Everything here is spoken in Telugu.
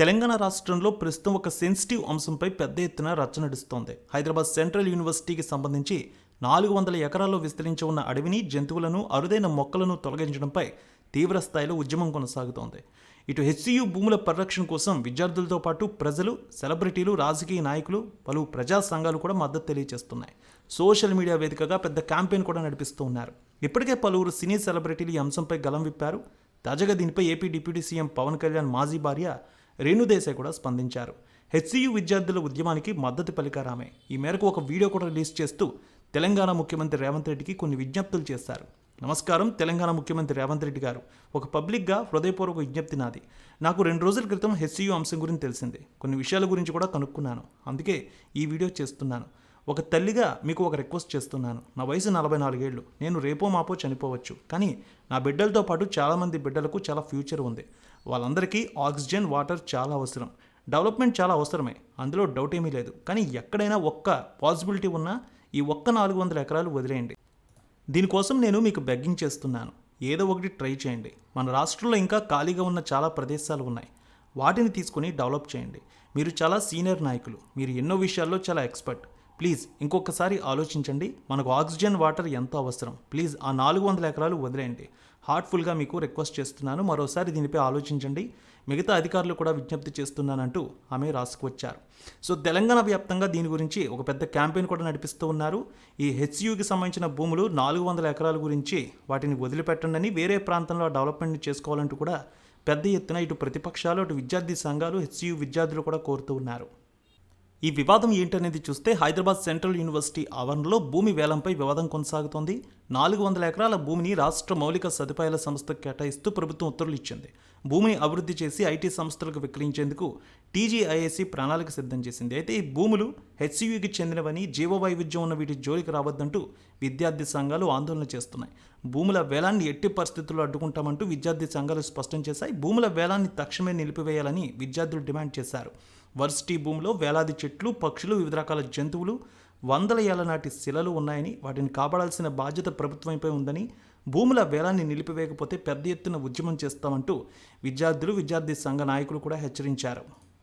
తెలంగాణ రాష్ట్రంలో ప్రస్తుతం ఒక సెన్సిటివ్ అంశంపై పెద్ద ఎత్తున రచ్చ నడుస్తోంది. హైదరాబాద్ సెంట్రల్ యూనివర్సిటీకి సంబంధించి నాలుగు వందల ఎకరాల్లో విస్తరించి ఉన్న అడవిని జంతువులను అరుదైన మొక్కలను తొలగించడంపై తీవ్ర స్థాయిలో ఉద్యమం కొనసాగుతోంది. ఇటు హెచ్సియు భూముల పరిరక్షణ కోసం విద్యార్థులతో పాటు ప్రజలు సెలబ్రిటీలు రాజకీయ నాయకులు పలు ప్రజా సంఘాలు కూడా మద్దతు తెలియజేస్తున్నాయి. సోషల్ మీడియా వేదికగా పెద్ద క్యాంపెయిన్ కూడా నడిపిస్తూ ఉన్నారు. ఇప్పటికే పలువురు సినీ సెలబ్రిటీలు ఈ అంశంపై గలం విప్పారు. తాజాగా దీనిపై AP deputy CM Pawan Kalyan మాజీ భార్య రేణుదేశాయ్ కూడా స్పందించారు. హెచ్సియు విద్యార్థుల ఉద్యమానికి మద్దతు పలికారామె. ఈ మేరకు ఒక వీడియో కూడా రిలీజ్ చేస్తూ తెలంగాణ ముఖ్యమంత్రి రేవంత్ రెడ్డికి కొన్ని విజ్ఞప్తులు చేశారు. నమస్కారం తెలంగాణ ముఖ్యమంత్రి రేవంత్ రెడ్డి గారు. ఒక పబ్లిక్గా హృదయపూర్వక విజ్ఞప్తి నాది. నాకు రెండు రోజుల క్రితం హెచ్సియు అంశం గురించి తెలిసింది. కొన్ని విషయాల గురించి కూడా కనుక్కున్నాను. అందుకే ఈ వీడియో చేస్తున్నాను. ఒక తల్లిగా మీకు ఒక రిక్వెస్ట్ చేస్తున్నాను. నా వయసు నలభై నాలుగేళ్ళు. నేను రేపో మాపో చనిపోవచ్చు. కానీ నా బిడ్డలతో పాటు చాలామంది బిడ్డలకు చాలా ఫ్యూచర్ ఉంది. వాళ్ళందరికీ ఆక్సిజన్ వాటర్ చాలా అవసరం. డెవలప్మెంట్ చాలా అవసరమే. అందులో డౌట్ ఏమీ లేదు. కానీ ఎక్కడైనా ఒక్క పాసిబిలిటీ ఉన్నా ఈ ఒక్క నాలుగు వందల ఎకరాలు వదిలేయండి. దీనికోసం నేను మీకు బెగ్గింగ్ చేస్తున్నాను. ఏదో ఒకటి ట్రై చేయండి. మన రాష్ట్రంలో ఇంకా ఖాళీగా ఉన్న చాలా ప్రదేశాలు ఉన్నాయి. వాటిని తీసుకుని డెవలప్ చేయండి. మీరు చాలా సీనియర్ నాయకులు. మీరు ఎన్నో విషయాల్లో చాలా ఎక్స్పర్ట్. ప్లీజ్ ఇంకొకసారి ఆలోచించండి మనకు ఆక్సిజన్ వాటర్ ఎంతో అవసరం? ప్లీజ్ ఆ నాలుగు వందల ఎకరాలు వదిలేయండి. హార్ట్ఫుల్గా మీకు రిక్వెస్ట్ చేస్తున్నాను మరోసారి దీనిపై ఆలోచించండి. మిగతా అధికారులు కూడా విజ్ఞప్తి చేస్తున్నానంటూ ఆమె రాసుకువచ్చారు. సో తెలంగాణ వ్యాప్తంగా దీని గురించి ఒక పెద్ద క్యాంపెయిన్ కూడా నడిపిస్తూ ఉన్నారు. ఈ హెచ్యుకి సంబంధించిన భూములు నాలుగు వందల ఎకరాల గురించి వాటిని వదిలిపెట్టండి వేరే ప్రాంతంలో డెవలప్మెంట్ చేసుకోవాలంటూ కూడా పెద్ద ఎత్తున ఇటు ప్రతిపక్షాలు అటు విద్యార్థి సంఘాలు హెచ్యు విద్యార్థులు కూడా కోరుతూ ఉన్నారు. ఈ వివాదం ఏంటనేది చూస్తే హైదరాబాద్ సెంట్రల్ యూనివర్సిటీ ఆవరణలో భూమి వేలంపై వివాదం కొనసాగుతోంది. నాలుగు వందల ఎకరాల భూమిని రాష్ట్ర మౌలిక సదుపాయాల సంస్థకు కేటాయిస్తూ ప్రభుత్వం ఉత్తర్వులు ఇచ్చింది. భూమిని అభివృద్ధి చేసి ఐటీ సంస్థలకు విక్రయించేందుకు టీజీఐఏసీ ప్రణాళిక సిద్ధం చేసింది. అయితే ఈ భూములు హెచ్సియుకి చెందినవని జీవ వైవిధ్యం ఉన్న వీటి జోలికి రావద్దంటూ విద్యార్థి సంఘాలు ఆందోళన చేస్తున్నాయి. భూముల వేలాన్ని ఎట్టి పరిస్థితుల్లో అడ్డుకుంటామంటూ విద్యార్థి సంఘాలు స్పష్టం చేశాయి. భూముల వేలాన్ని తక్షణమే నిలిపివేయాలని విద్యార్థులు డిమాండ్ చేశారు. వర్సిటీ భూమిలో వేలాది చెట్లు పక్షులు వివిధ రకాల జంతువులు వందల ఏళ్ళ నాటి శిలలు ఉన్నాయని వాటిని కాపాడాల్సిన బాధ్యత ప్రభుత్వంపై ఉందని భూముల వేలాన్ని నిలిపివేయకపోతే పెద్ద ఎత్తున ఉద్యమం చేస్తామంటూ విద్యార్థులు విద్యార్థి సంఘ నాయకులు కూడా హెచ్చరించారు.